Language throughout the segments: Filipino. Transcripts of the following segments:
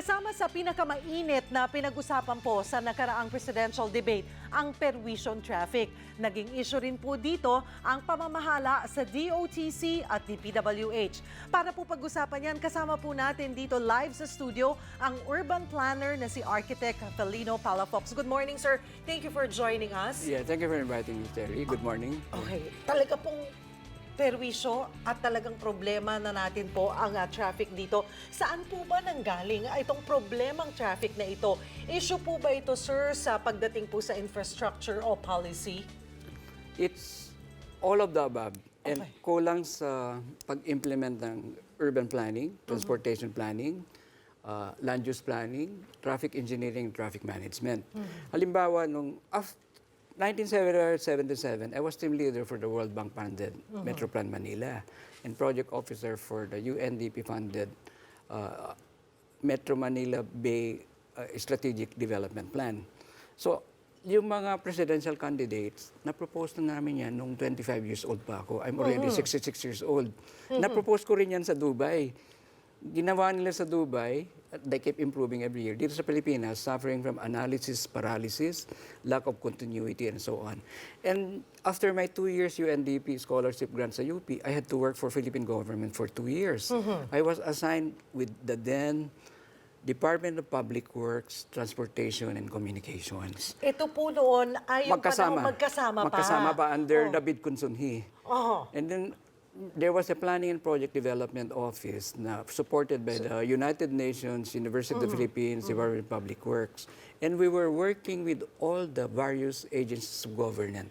Kasama sa pinakamainit na pinag-usapan po sa nakaraang presidential debate, ang permission traffic. Naging issue rin po dito ang pamamahala sa DOTC at DPWH. Para po pag-usapan yan, kasama po natin dito live sa studio ang urban planner na si Architect Felino Palafox. Good morning, sir. Thank you for joining us. Yeah, thank you for inviting me, Terry. Good morning. Okay, talaga pong perwisyo at talagang problema na natin po ang ah, traffic dito. Saan po ba nanggaling ah, itong problemang traffic na ito? Issue po ba ito, sir, sa pagdating po sa infrastructure o policy? It's all of the above. And Okay. kulang sa pag-implement ng urban planning, transportation planning, uh, land use planning, traffic engineering, traffic management. Halimbawa, nung af- 1977, I was team leader for the World Bank funded Metro Plan Manila and project officer for the UNDP funded uh, Metro Manila Bay uh, Strategic Development Plan. So, yung mga presidential candidates, na-propose na namin yan nung 25 years old pa ako. I'm already 66 years old. Na-propose ko rin yan sa Dubai. Ginawa nila sa Dubai, they keep improving every year. Dito sa Pilipinas, suffering from analysis paralysis, lack of continuity, and so on. And after my two years UNDP scholarship grant sa UP, I had to work for Philippine government for two years. I was assigned with the then Department of Public Works, Transportation, and Communications. Ito po noon ay yung Magkasama. panahon magkasama pa. Magkasama pa under Oh. David Kunsunhi. Oh. And then there was a planning and project development office na supported by the United Nations, University of the Philippines, Department of Public Works. And we were working with all the various agencies of government.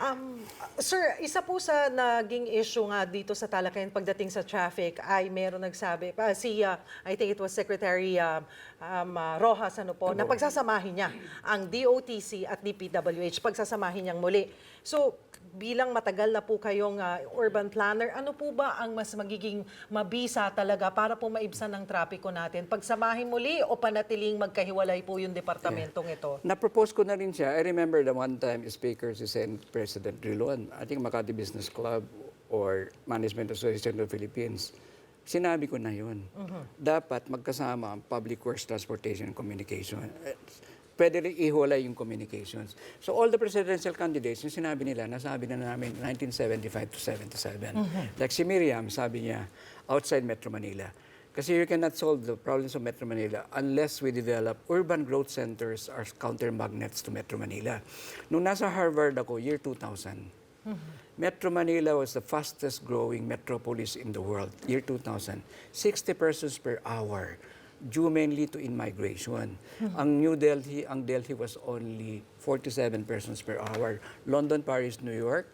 Um, sir, isa po sa naging issue nga dito sa talakayan pagdating sa traffic ay meron nagsabi, pa si, uh, I think it was Secretary uh, um, uh, Rojas, ano po, na pagsasamahin niya ang DOTC at DPWH, pagsasamahin niyang muli. So, bilang matagal na po kayong uh, urban planner, ano po ba ang mas magiging mabisa talaga para po maibsan ang trapiko natin? Pagsamahin muli o panatiling magkahiwalay po yung departamentong ito? Na-propose ko na rin siya. I remember the one time speaker si Sen President Rilon, I think Makati Business Club or Management Association of the Philippines. Sinabi ko na yun. Dapat magkasama ang public works, transportation, communication. Eh, Pwede rin ihiwalay yung communications. So all the presidential candidates, yung sinabi nila, nasabi na namin 1975 to 77. Like si Miriam, sabi niya, outside Metro Manila. Kasi you cannot solve the problems of Metro Manila unless we develop urban growth centers as counter-magnets to Metro Manila. Nung nasa Harvard ako, year 2000, Metro Manila was the fastest growing metropolis in the world, year 2000. 60 persons per hour, due mainly to in-migration. Ang New Delhi, ang Delhi was only 47 persons per hour. London, Paris, New York,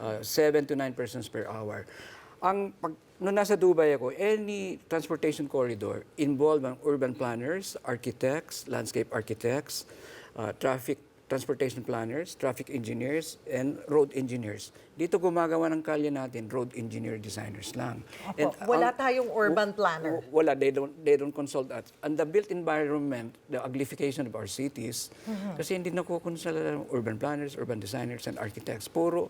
uh, 7 to 9 persons per hour. Ang pag nung nasa Dubai ako, any transportation corridor involved ang urban planners, architects, landscape architects, uh, traffic transportation planners, traffic engineers, and road engineers. Dito gumagawa ng kalye natin, road engineer designers lang. Opo, wala tayong urban planner. Wala, they don't, they don't consult us. And the built environment, the uglification of our cities, Mm-hmm. kasi hindi nakukonsulta ng urban planners, urban designers, and architects. Puro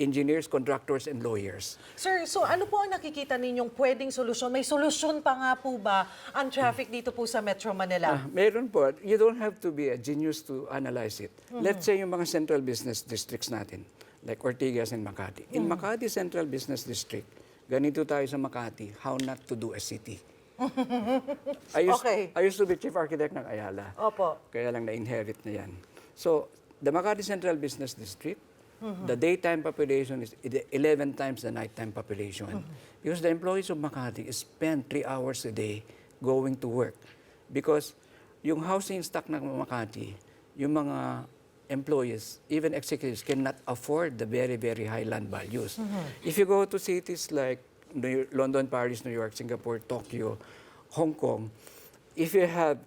engineers, contractors, and lawyers. Sir, so ano po ang nakikita ninyong pwedeng solusyon? May solusyon pa nga po ba ang traffic dito po sa Metro Manila? Ah, meron po. You don't have to be a genius to analyze it. Mm-hmm. Let's say yung mga central business districts natin, like Ortigas and Makati. In Mm. Makati Central Business District, ganito tayo sa Makati, how not to do a city. I used, Okay. I used to be chief architect ng Ayala. Opo. Kaya lang na-inherit na yan. So, the Makati Central Business District, Mm-hmm. The daytime population is i- 11 times the nighttime population. Because the employees of Makati spend 3 hours a day going to work. Because yung housing stock ng Makati, yung mga employees, even executives, cannot afford the very, very high land values. If you go to cities like New- London, Paris, New York, Singapore, Tokyo, Hong Kong, if you have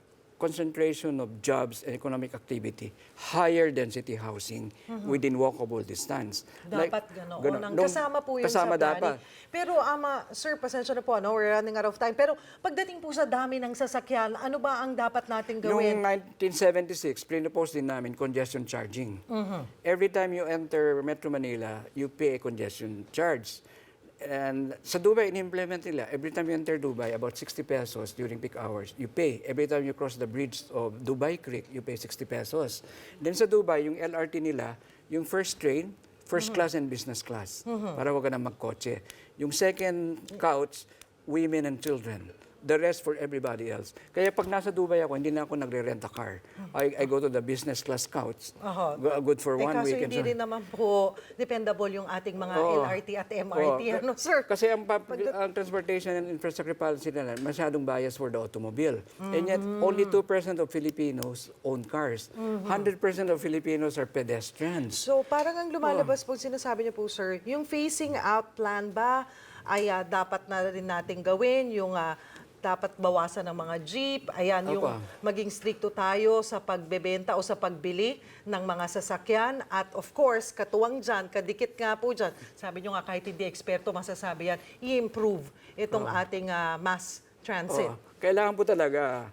concentration of jobs and economic activity, higher density housing within walkable distance. Dapat ganoon. ganon. Ang Nung- kasama po yun kasama sa planning. dapat. Pero ama, sir, pasensya na po, ano, we're running out of time. Pero pagdating po sa dami ng sasakyan, ano ba ang dapat nating gawin? Noong 1976, pinopose din namin congestion charging. Mm-hmm. Every time you enter Metro Manila, you pay a congestion charge. And sa Dubai, in-implement nila, every time you enter Dubai, about 60 pesos during peak hours, you pay. Every time you cross the bridge of Dubai Creek, you pay 60 pesos. Then sa Dubai, yung LRT nila, yung first train, first class and business class, para wag ka na magkotse. Yung second couch, women and children. The rest for everybody else. Kaya pag nasa Dubai ako, hindi na ako nagre-rent a car. I, I go to the business class couch. Aha. Go- Good for Eh, one kaso week. and hindi rin naman po dependable yung ating mga Oo. LRT at MRT. Oo. Ano, sir? Kasi ang, pub- ang transportation and infrastructure policy nila, masyadong bias for the automobile. And yet, only 2% of Filipinos own cars. 100% of Filipinos are pedestrians. So parang ang lumalabas po, sinasabi niyo po sir, yung phasing out plan ba ay ah, dapat na rin natin gawin, yung ah, dapat bawasan ng mga jeep, ayan, yung Opo. maging stricto tayo sa pagbebenta o sa pagbili ng mga sasakyan. At of course, katuwang dyan, kadikit nga po dyan, sabi niyo nga kahit hindi eksperto masasabi yan, i-improve itong ating ah, mass transit. Oo. Kailangan po talaga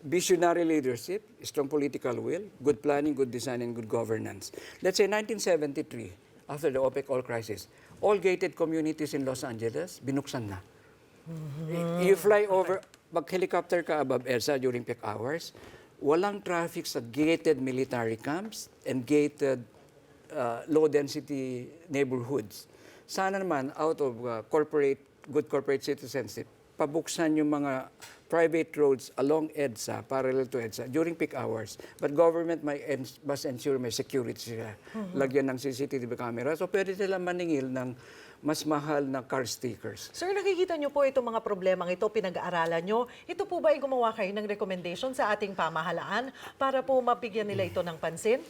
visionary leadership, strong political will, good planning, good design, and good governance. Let's say 1973, after the OPEC oil crisis, all gated communities in Los Angeles, binuksan na. You fly over, mag-helicopter ka above EDSA during peak hours, walang traffic sa gated military camps and gated uh, low-density neighborhoods. Sana naman, out of uh, corporate, good corporate citizenship, pabuksan yung mga private roads along EDSA, parallel to EDSA, during peak hours. But government may ens- must ensure may security sila. Lagyan ng CCTV camera. So pwede sila maningil ng mas mahal na car stickers. Sir, nakikita niyo po itong mga problemang ito, pinag-aaralan niyo. Ito po ba ay gumawa kayo ng recommendation sa ating pamahalaan para po mabigyan nila ito ng pansin?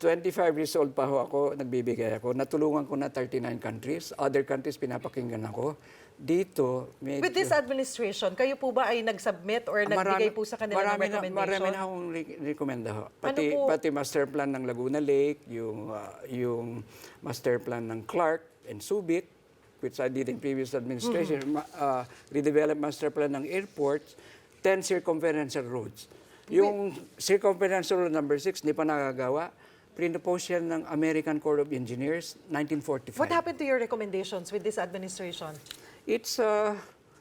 25 years old pa ho ako, nagbibigay ako. Natulungan ko na 39 countries. Other countries, pinapakinggan ako. Dito, medyo... With this administration, kayo po ba ay nag-submit or nagbigay po sa kanila ng marami na, recommendation? marami na akong re- rekomenda ho. Pati, Ano po? pati master plan ng Laguna Lake, yung, uh, yung master plan ng Clark and Subic, which I did in previous administration, Mm-hmm. uh, redevelop master plan ng airports, 10 circumferential roads. Yung circumferential road number 6, hindi pa nakagawa. Pinopose yan ng American Corps of Engineers, 1945. What happened to your recommendations with this administration? It's, uh,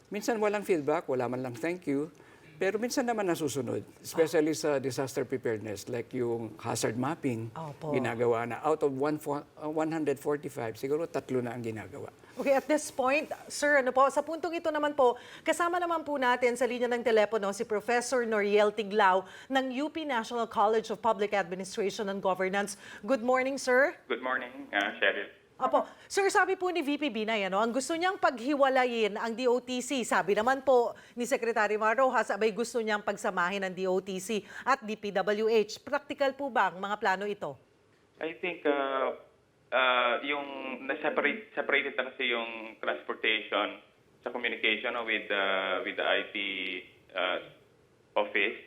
minsan walang feedback, wala man lang thank you. Pero minsan naman nasusunod, especially sa disaster preparedness, like yung hazard mapping, Opo. ginagawa na. Out of one, uh, 145, siguro tatlo na ang ginagawa. Okay, at this point, sir, ano po, sa puntong ito naman po, kasama naman po natin sa linya ng telepono si Professor Noriel Tiglao ng UP National College of Public Administration and Governance. Good morning, sir. Good morning, uh, Cheryl. Apo, sir, sabi po ni VP Binay, ano, ang gusto niyang paghiwalayin ang DOTC. Sabi naman po ni Secretary Marojas, abay gusto niyang pagsamahin ang DOTC at DPWH. Practical po ba ang mga plano ito? I think uh, uh, yung na-separate separated na kasi yung transportation sa communication no, with uh, with the IT uh, office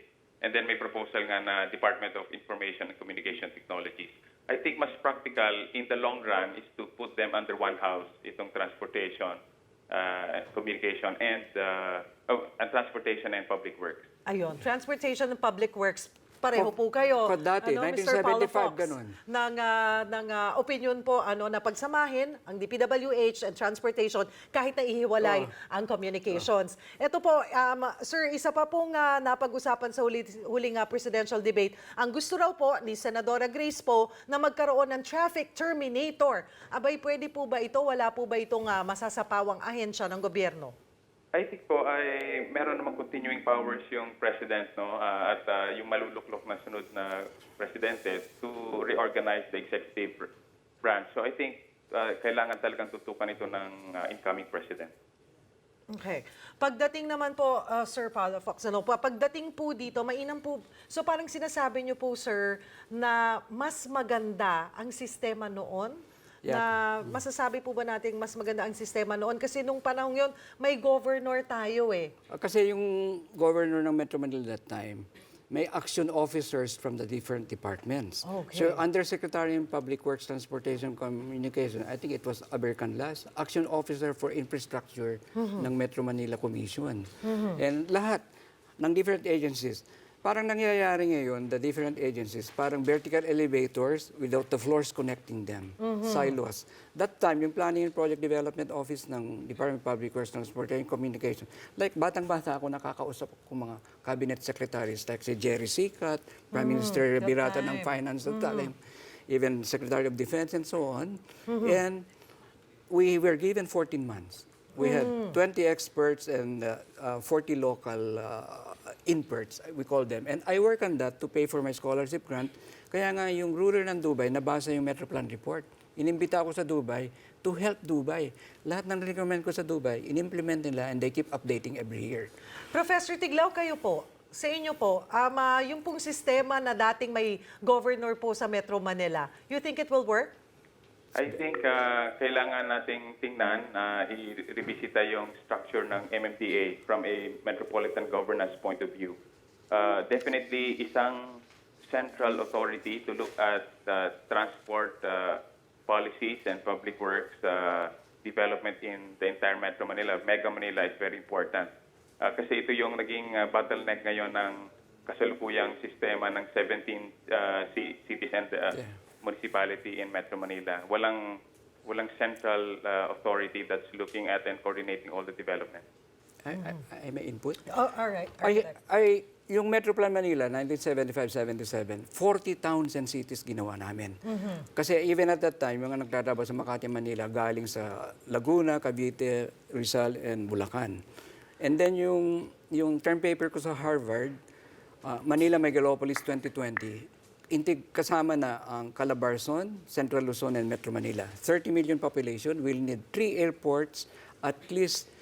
and then may proposal nga na Department of Information and Communication Technologies. I think mas practical in the long run is to put them under one house itong transportation, uh, communication and uh, oh, and transportation and public works. Ayun, Transportation and Public Works. Pareho po kayo. Pa- dati. Paulo 1975, Fox, ganun. Ng, ah, ng ah, opinion po ano, na pagsamahin ang DPWH and Transportation kahit na ihiwalay ang communications. Ito po, um, sir, isa pa pong ah, napag-usapan sa huli, huling ah, presidential debate. Ang gusto raw po ni Senadora Grace po na magkaroon ng traffic terminator. Abay, pwede po ba ito? Wala po ba itong ah, masasapawang ahensya ng gobyerno? I think po ay meron namang continuing powers yung president no ah, at ah, yung maluluklok na sunod na presidente to reorganize the executive br- branch. So I think ah, kailangan talagang tutukan ito ng ah, incoming president. Okay. Pagdating naman po, uh, Sir Paulo Fox, ano po, pagdating po dito, mainam po, so parang sinasabi niyo po, Sir, na mas maganda ang sistema noon? Yeah. Na masasabi po ba natin mas maganda ang sistema noon? Kasi nung panahon yon may governor tayo eh. Uh, Kasi yung governor ng Metro Manila that time, may action officers from the different departments. Okay. So Undersecretary in Public Works, Transportation, Communication, I think it was Aber Canlas, action officer for infrastructure ng Metro Manila Commission. And lahat ng different agencies, Parang nangyayari ngayon, the different agencies, parang vertical elevators without the floors connecting them, silos. That time, yung Planning and Project Development Office ng Department of Public Works, Transportation and Communication, like batang-bata ako, nakakausap ko mga cabinet secretaries like si Jerry Sikat, Prime Minister that Birata ng time. Finance that time, even Secretary of Defense and so on. And we were given 14 months. We had 20 experts and uh, uh, 40 local uh, inperts, we call them. And I work on that to pay for my scholarship grant. Kaya nga yung ruler ng Dubai, nabasa yung Metroplan report. Inimbita ako sa Dubai to help Dubai. Lahat ng recommend ko sa Dubai, inimplement nila and they keep updating every year. Professor Tiglaw, kayo po, sa inyo po, um, ah, yung pong sistema na dating may governor po sa Metro Manila, you think it will work? I think uh, kailangan nating tingnan na i-revisita yung structure ng MMDA from a metropolitan governance point of view. Uh, definitely isang central authority to look at uh, transport uh, policies and public works uh, development in the entire Metro Manila. Mega Manila is very important. Uh, kasi ito yung naging uh, bottleneck ngayon ng kasalukuyang sistema ng 17 uh, ci- cities and uh, Yeah. Municipality in Metro Manila. Walang walang central uh, authority that's looking at and coordinating all the development. I, I, I may input? Oh, all right. Architect. ay, yung Metro Plan Manila, 1975-77, 40 towns and cities ginawa namin. Kasi even at that time, yung mga nagtatrabaho sa Makati, Manila, galing sa Laguna, Cavite, Rizal, and Bulacan. And then yung, yung term paper ko sa Harvard, uh, Manila Megalopolis 2020, intig kasama na ang Calabarzon, Central Luzon, and Metro Manila. 30 million population will need three airports, at least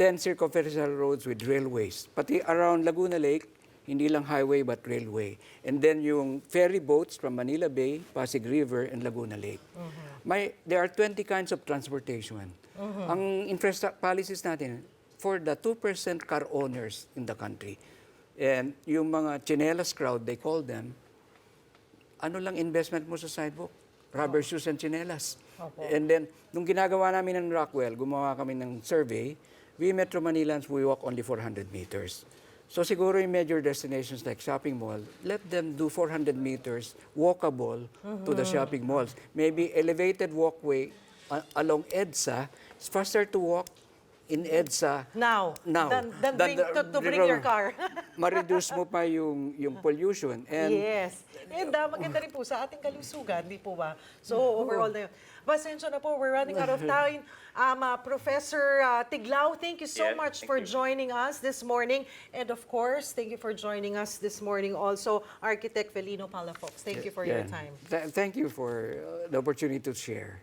10 circumferential roads with railways. Pati around Laguna Lake, hindi lang highway but railway. And then yung ferry boats from Manila Bay, Pasig River, and Laguna Lake. May, there are 20 kinds of transportation. Ang infrastructure policies natin, for the 2% car owners in the country, and yung mga chinelas crowd, they call them, ano lang investment mo sa sidewalk? Rubber shoes and chinelas. And then, nung ginagawa namin ng Rockwell, gumawa kami ng survey, we Metro Manilans, we walk only 400 meters. So siguro yung major destinations like shopping mall, let them do 400 meters walkable to the shopping malls. Maybe elevated walkway a- along EDSA. It's faster to walk in EDSA Now, now. than, than than bring, the- to, to bring your car. ma-reduce mo pa yung, yung pollution. And yes. And uh, maganda rin po sa ating kalusugan, di po ba? So, overall na yun. Pasensya na po, we're running out of time. Um, uh, Professor uh, Tiglao, thank you so Yes, much for you. joining us this morning. And of course, thank you for joining us this morning also, Architect Felino Palafox. Thank you for your Yeah. time. Th- thank you for uh, the opportunity to share.